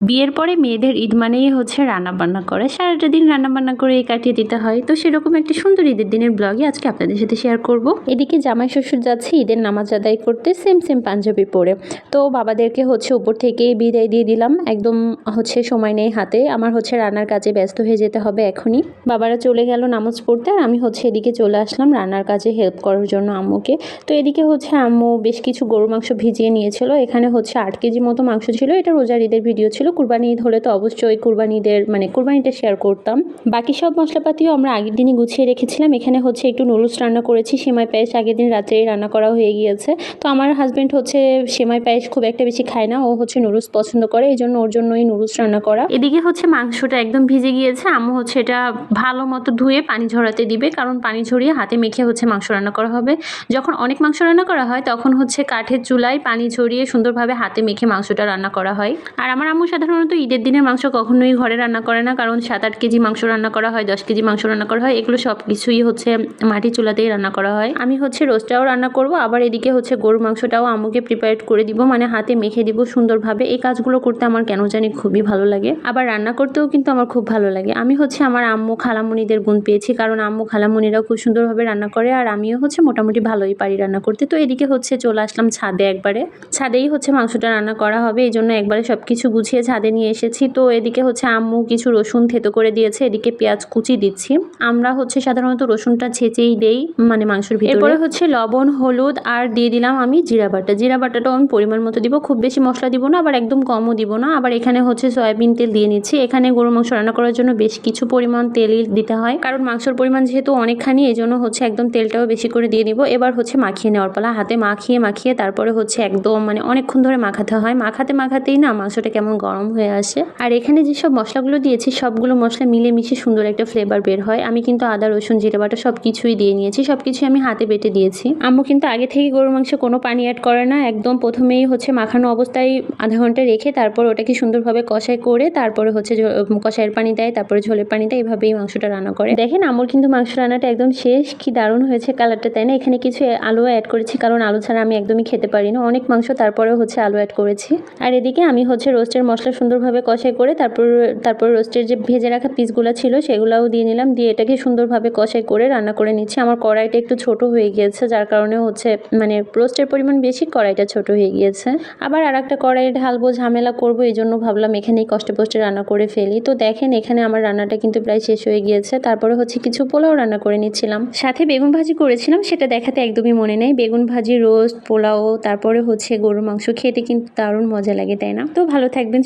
বিয়ের পরে মেয়েদের ঈদ মানেই হচ্ছে রান্না বান্না করে। সারাটা দিন রান্না বান্না করে কাটিয়ে দিতে হয়। তো সেরকম একটি সুন্দর ঈদের দিনের ব্লগে আজকে আপনাদের সাথে শেয়ার করব। এদিকে জামাই শ্বশুর যাচ্ছে, ঈদের নামাজ আদায় করতে সেম সেম পাঞ্জাবি পরে। তো বাবাদেরকে হচ্ছে উপর থেকে বিদায় দিয়ে দিলাম। একদম হচ্ছে সময় নেই হাতে। আমার হচ্ছে রান্নার কাজে ব্যস্ত হয়ে যেতে হবে এখনই। বাবারা চলে গেল নামাজ পড়তে। আর আমি হচ্ছে এদিকে চলে আসলাম রান্নার কাজে হেল্প করার জন্য আম্মুকে। তো এদিকে হচ্ছে আম্মু বেশ কিছু গরু মাংস ভিজিয়ে নিয়েছিল। এখানে হচ্ছে আট কেজি মতো মাংস ছিল। এটা রোজার ঈদের ভিডিও ছিল। কুরবানি ঈদ হলে তো অবশ্যই কুরবানি ঈদের মানে কুরবানিটা শেয়ার করতাম। বাকি সব মশলাপাতিও আমরা আগের দিনই গুছিয়ে রেখেছিলাম। এখানে হচ্ছে একটু নুডলস রান্না করেছি, সেমাই পায়েস আগের দিন রাত্রেই রান্না করা হয়ে গিয়েছে। তো আমার হাজব্যান্ড হচ্ছে সেমাই পায়েস খুব একটা বেশি খায় না, ও হচ্ছে নুডলস পছন্দ করে এই জন্য ওর জন্যই নুডলস রান্না করা। এদিকে হচ্ছে মাংসটা একদম ভিজে গিয়েছে। আম্মু হচ্ছে এটা ভালো মতো ধুয়ে পানি ঝরাতে দিবে, কারণ পানি ঝরিয়ে হাতে মেখে হচ্ছে মাংস রান্না করা হবে। যখন অনেক মাংস রান্না করা হয়, তখন হচ্ছে কাঠের চুলায় পানি ঝরিয়ে সুন্দরভাবে হাতে মেখে মাংসটা রান্না করা হয়। আর আমার আম্মু সাধারণত ঈদের দিনের মাংস কখনোই ঘরে রান্না করে না, কারণ সাত আট কেজি মাংস রান্না করা হয়, দশ কেজি মাংস রান্না করা হয়, এগুলো সব কিছুই হচ্ছে মাটির চুলাতেই রান্না করা হয়। আমি হচ্ছে রোস্টটাও রান্না করব, আবার এদিকে হচ্ছে গরুর মাংসটাও আম্মুকে প্রিপেয়ার করে দিব মানে হাতে মেখে দিব সুন্দরভাবে। এই কাজগুলো করতে আমার কেন জানি খুবই ভালো লাগে। আবার রান্না করতেও কিন্তু আমার খুব ভালো লাগে। আমি হচ্ছে আমার আম্মু খালামুনিদের গুণ পেয়েছি, কারণ আম্মু খালামুনিরাও খুব সুন্দরভাবে রান্না করে, আর আমিও হচ্ছে মোটামুটি ভালোই পারি রান্না করতে। তো এদিকে হচ্ছে চলে আসলাম ছাদে একবারে। ছাদেই হচ্ছে মাংসটা রান্না করা হবে, এই জন্য একবারে সব কিছু গুছিয়ে ছাদে নিয়ে এসেছি। তো এদিকে হচ্ছে আম্মু কিছু রসুন থেতো করে দিয়েছে, এদিকে পেঁয়াজ কুচি দিচ্ছি। আমরা হচ্ছে সাধারণত রসুনটা ছেঁচেই দেই মানে মাংসের ভিতরে। এরপরে হচ্ছে লবণ, হলুদ আর দিয়ে দিলাম আমি জিরা বাটা। জিরা বাটাটাও আমি পরিমাণ মতো দিব, খুব বেশি মশলা দিব না, আবার একদম কমও দিব না। আবার এখানে হচ্ছে সয়াবিন তেল দিয়ে নিচ্ছি। এখানে গরু মাংস রান্না করার জন্য বেশ কিছু পরিমাণ তেলই দিতে হয়। কারণ মাংসর পরিমাণ যেহেতু অনেকখানি এই জন্য হচ্ছে একদম তেলটাও বেশি করে দিয়ে দিব। এবার হচ্ছে মাখিয়ে নেওয়ার পালা, হাতে মাখিয়ে মাখিয়ে তারপরে হচ্ছে একদম মানে অনেকক্ষণ ধরে মাখাতে হয়। মাখাতে মাখাতেই না, মাংসটা কেমন গরম হয়ে আসে। আর এখানে যেসব মশলাগুলো দিয়েছি, সবগুলো মশলা মিলে মিশে সুন্দর একটা ফ্লেভার বের হয়। আমি কিন্তু আদা, রসুন, জিরে বাটা সব কিছুই দিয়ে নিয়েছি সব কিছুই আমি হাতে বেটে দিয়েছি। আম্মু কিন্তু আগে থেকে গরুর মাংসে কোনো পানি অ্যাড করে না। একদম প্রথমেই হচ্ছে মাখানো অবস্থায় আধা ঘণ্টা রেখে তারপর ওটাকে সুন্দরভাবে কষাই করে, তারপরে হচ্ছে কষাইয়ের পানি দেয়, তারপরে ঝোলের পানি দেয় এইভাবেই মাংসটা রান্না করে। দেখেন আমুর কিন্তু মাংস রান্নাটা একদম শেষ। কি দারুণ হয়েছে কালারটা তাই না? এখানে কিছু আলু অ্যাড করেছি, কারণ আলু ছাড়া আমি একদমই খেতে পারি না। অনেক মাংস তারপরেও হচ্ছে আলু অ্যাড করেছি। আর এদিকে আমি হচ্ছে রোস্টের মশলা সুন্দরভাবে কষাই করে তারপর তারপর রোস্টের যে ভেজে রাখা পিসগুলো ছিল সেগুলোও দিয়ে নিলাম। দিয়ে এটাকে সুন্দরভাবে কষাই করে রান্না করে নিচ্ছি। আমার কড়াইটা একটু ছোট হয়ে গিয়েছে, যার কারণে হচ্ছে মানে রোস্টের পরিমাণ বেশি, কড়াইটা ছোট হয়ে গিয়েছে। আবার আর একটা কড়াইয়ে ঢালবো, ঝামেলা করব এই জন্য ভাবলাম এখানেই কষ্টে কষ্টে রান্না করে ফেলি। তো দেখেন, এখানে আমার রান্নাটা কিন্তু প্রায় শেষ হয়ে গিয়েছে। তারপরে হচ্ছে কিছু পোলাও রান্না করে নিচ্ছিলাম। সাথে বেগুন ভাজি করেছিলাম, সেটা দেখাতে একদমই মনে নেই। বেগুন ভাজি রোস্ট পোলাও, তারপরে হচ্ছে গরুর মাংস, খেতে কিন্তু দারুণ মজা লাগে, তাই না? তো ভালো থাকবেন